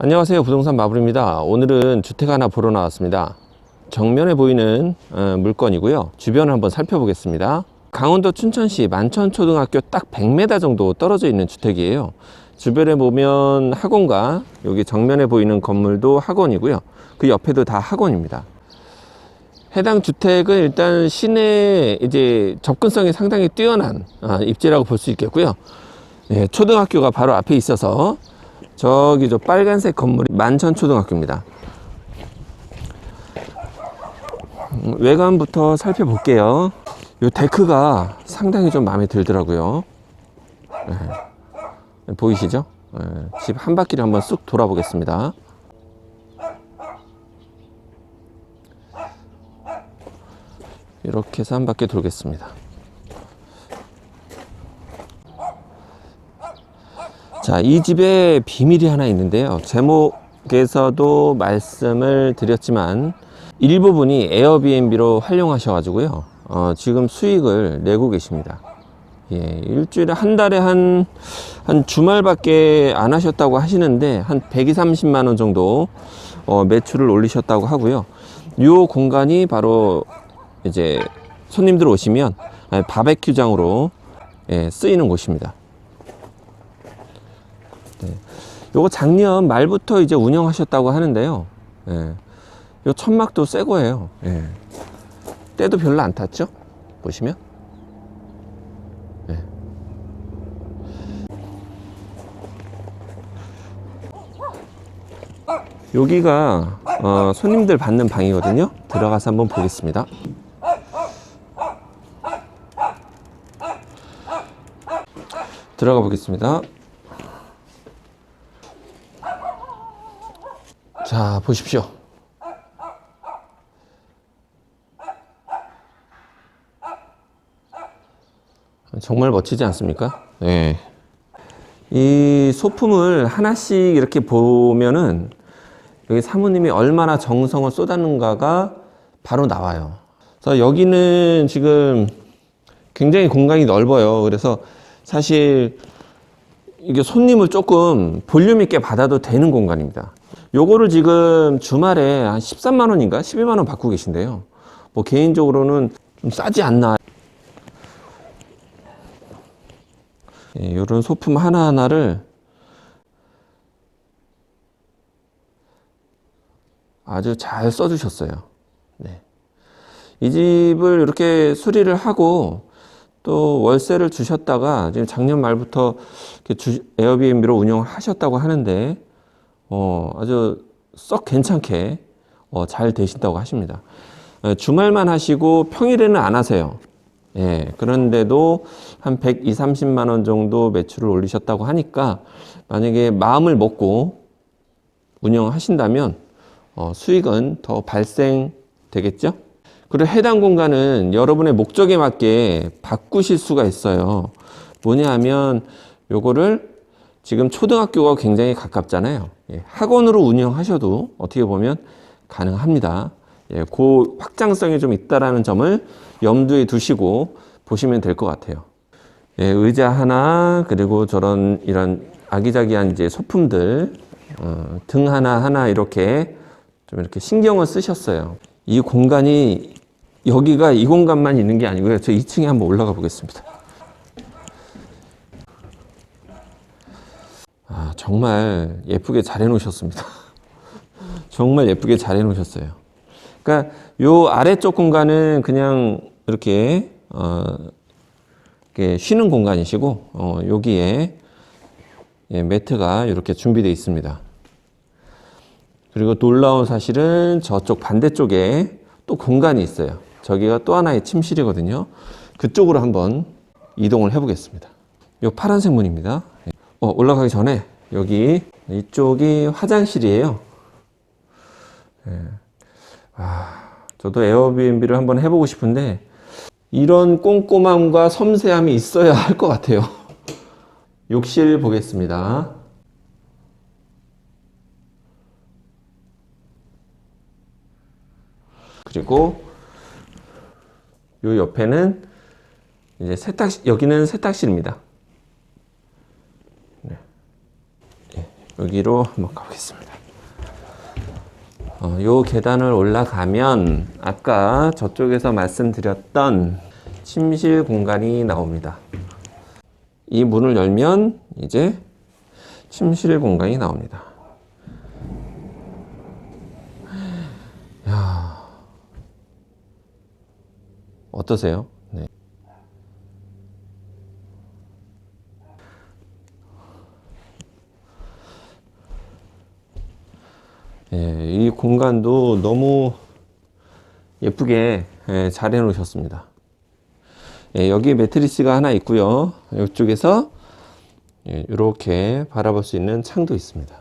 안녕하세요. 부동산 마블입니다. 오늘은 주택 하나 보러 나왔습니다. 정면에 보이는 어, 물건이고요. 주변을 한번 살펴보겠습니다. 강원도 춘천시 만천초등학교 딱 100m 정도 떨어져 있는 주택이에요. 주변에 보면 학원과 여기 정면에 보이는 건물도 학원이고요. 그 옆에도 다 학원입니다. 해당 주택은 일단 시내 이제 접근성이 상당히 뛰어난 아, 입지라고 볼 수 있겠고요. 예, 초등학교가 바로 앞에 있어서 저기 저 빨간색 건물이 만천초등학교입니다. 음, 외관부터 살펴볼게요. 이 데크가 상당히 좀 마음에 들더라고요. 네. 보이시죠? 네. 집한 바퀴를 한번 쑥 돌아보겠습니다. 이렇게 해서 한 바퀴 돌겠습니다. 자, 이 집에 비밀이 하나 있는데요. 제목에서도 말씀을 드렸지만 일부분이 에어비앤비로 활용하셔가지고요. 어, 지금 수익을 내고 계십니다. 예, 일주일에 한 달에 한, 한 주말밖에 안 하셨다고 하시는데 한 120, 30만 원 정도 어, 매출을 올리셨다고 하고요. 이 공간이 바로 이제 손님들 오시면 아, 바베큐장으로 예, 쓰이는 곳입니다. 요거 작년 말부터 이제 운영하셨다고 하는데요. 예. 요 천막도 새 거예요. 예. 때도 별로 안 탔죠? 보시면. 예. 여기가 어, 손님들 받는 방이거든요. 들어가서 한번 보겠습니다. 들어가 보겠습니다. 자, 보십시오. 정말 멋지지 않습니까? 네. 이 소품을 하나씩 이렇게 보면은 여기 사모님이 얼마나 정성을 쏟았는가가 바로 나와요. 그래서 여기는 지금 굉장히 공간이 넓어요. 그래서 사실 이게 손님을 조금 볼륨 있게 받아도 되는 공간입니다. 요거를 지금 주말에 한 13만 원인가 12만 원 받고 계신데요. 뭐 개인적으로는 좀 싸지 않나. 예, 이런 소품 하나하나를 아주 잘 써주셨어요. 네. 이 집을 이렇게 수리를 하고 또 월세를 주셨다가 지금 작년 말부터 에어비앤비로 운영을 하셨다고 하는데 어, 아주 썩 괜찮게 어, 잘 되신다고 하십니다. 예, 주말만 하시고 평일에는 안 하세요. 예, 그런데도 한 120, 30만 원 정도 매출을 올리셨다고 하니까 만약에 마음을 먹고 운영하신다면 어, 수익은 더 발생되겠죠? 그리고 해당 공간은 여러분의 목적에 맞게 바꾸실 수가 있어요. 뭐냐 하면 요거를 지금 초등학교가 굉장히 가깝잖아요. 예, 학원으로 운영하셔도 어떻게 보면 가능합니다. 예, 그 확장성이 좀 있다라는 점을 염두에 두시고 보시면 될 것 같아요. 예, 의자 하나 그리고 저런 이런 아기자기한 이제 소품들 어, 등 하나 하나 이렇게 좀 이렇게 신경을 쓰셨어요. 이 공간이 여기가 이 공간만 있는 게 아니고요. 저 2층에 한번 올라가 보겠습니다. 정말 예쁘게 잘 해놓으셨습니다. 정말 예쁘게 잘 해놓으셨어요. 그러니까 요 아래쪽 공간은 그냥 이렇게 어, 이렇게 쉬는 공간이시고 어, 여기에 예, 매트가 이렇게 준비되어 있습니다. 그리고 놀라운 사실은 저쪽 반대쪽에 또 공간이 있어요. 저기가 또 하나의 침실이거든요. 그쪽으로 한번 이동을 해보겠습니다. 요 파란색 문입니다. 어, 올라가기 전에 여기 이쪽이 화장실이에요. 예. 아, 저도 에어비앤비를 한번 해보고 싶은데 이런 꼼꼼함과 섬세함이 있어야 할 것 같아요. 욕실 보겠습니다. 그리고 요 옆에는 이제 세탁실 여기는 세탁실입니다. 네. 예. 여기로 한번 가보겠습니다. 어, 요 계단을 올라가면 아까 저쪽에서 말씀드렸던 침실 공간이 나옵니다. 이 문을 열면 이제 침실 공간이 나옵니다. 야 어떠세요? 네. 예, 이 공간도 너무 예쁘게 예, 잘 해놓으셨습니다. 예, 여기 매트리스가 하나 있고요. 이쪽에서 예, 이렇게 바라볼 수 있는 창도 있습니다.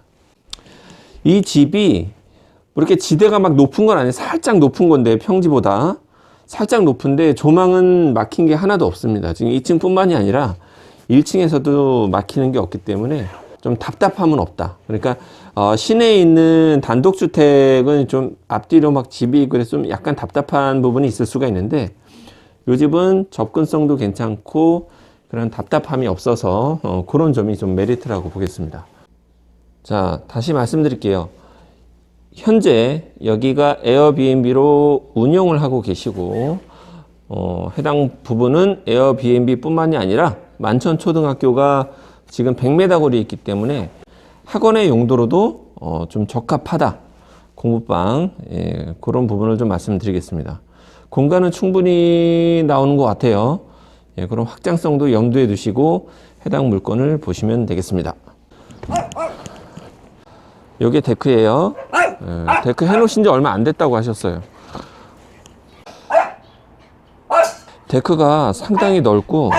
이 집이 뭐 이렇게 지대가 막 높은 건 아니에요. 살짝 높은 건데 평지보다 살짝 높은데 조망은 막힌 게 하나도 없습니다. 지금 2층뿐만이 아니라 1층에서도 막히는 게 없기 때문에 좀 답답함은 없다. 그러니까 어, 시내에 있는 단독주택은 좀 앞뒤로 막 집이 그래서 좀 약간 답답한 부분이 있을 수가 있는데 이 집은 접근성도 괜찮고 그런 답답함이 없어서 어, 그런 점이 좀 메리트라고 보겠습니다. 자, 다시 말씀드릴게요. 현재 여기가 에어비앤비로 운영을 하고 계시고 어, 해당 부분은 에어비앤비뿐만이 아니라 만천초등학교가 지금 100m 거리에 있기 때문에 학원의 용도로도 어, 좀 적합하다. 공부방 예, 그런 부분을 좀 말씀드리겠습니다. 공간은 충분히 나오는 것 같아요. 예, 그럼 확장성도 염두에 두시고 해당 물건을 보시면 되겠습니다. 여기 데크예요. 예, 데크 해놓으신 지 얼마 안 됐다고 하셨어요. 데크가 상당히 넓고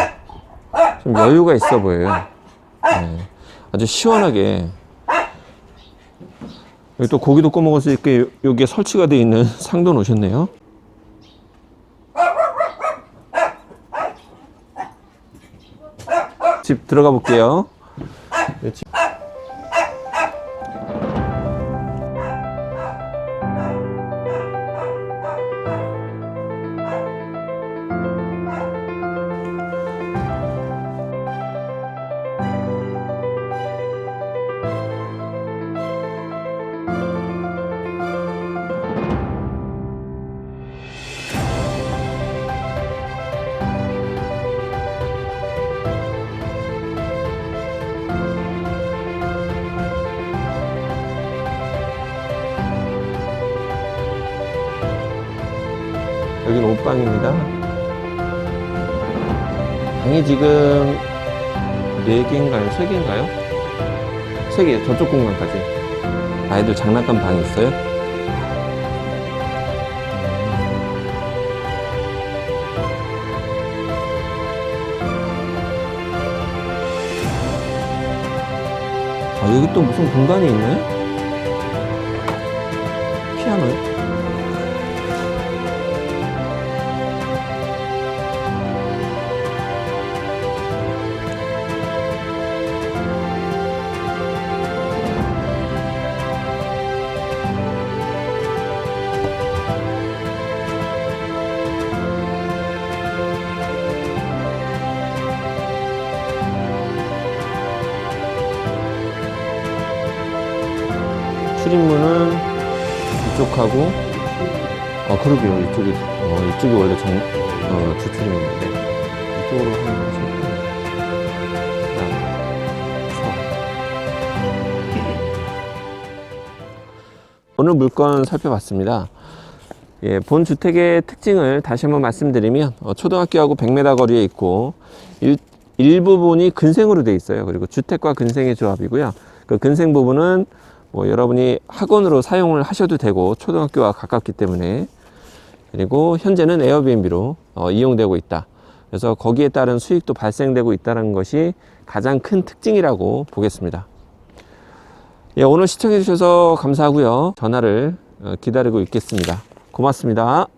좀 여유가 있어 보여요. 예, 아주 시원하게 여기 또 고기도 구워 먹을 수 있게 여기에 설치가 되어 있는 상도 놓으셨네요. 집 들어가 볼게요. 네, 집- 여기는 옷방입니다. 방이 지금 4개인가요? 3개인가요? 3개, 저쪽 공간까지. 아이들 장난감 방이 있어요? 아, 여기 또 무슨 공간이 있네? 피아노? 출입문은 이쪽하고 어 그러게요 이쪽이 어 이쪽이 원래 정 어, 주출입문인데 이쪽으로 하는 것이 오늘 물건 살펴봤습니다. 예, 본 주택의 특징을 다시 한번 말씀드리면 어, 초등학교하고 100m 거리에 있고 일, 일부분이 근생으로 되어 있어요. 그리고 주택과 근생의 조합이고요. 그 근생 부분은 뭐 여러분이 학원으로 사용을 하셔도 되고 초등학교와 가깝기 때문에 그리고 현재는 에어비앤비로 어, 이용되고 있다. 그래서 거기에 따른 수익도 발생되고 있다는 것이 가장 큰 특징이라고 보겠습니다. 예, 오늘 시청해 주셔서 감사하고요. 전화를 어, 기다리고 있겠습니다. 고맙습니다.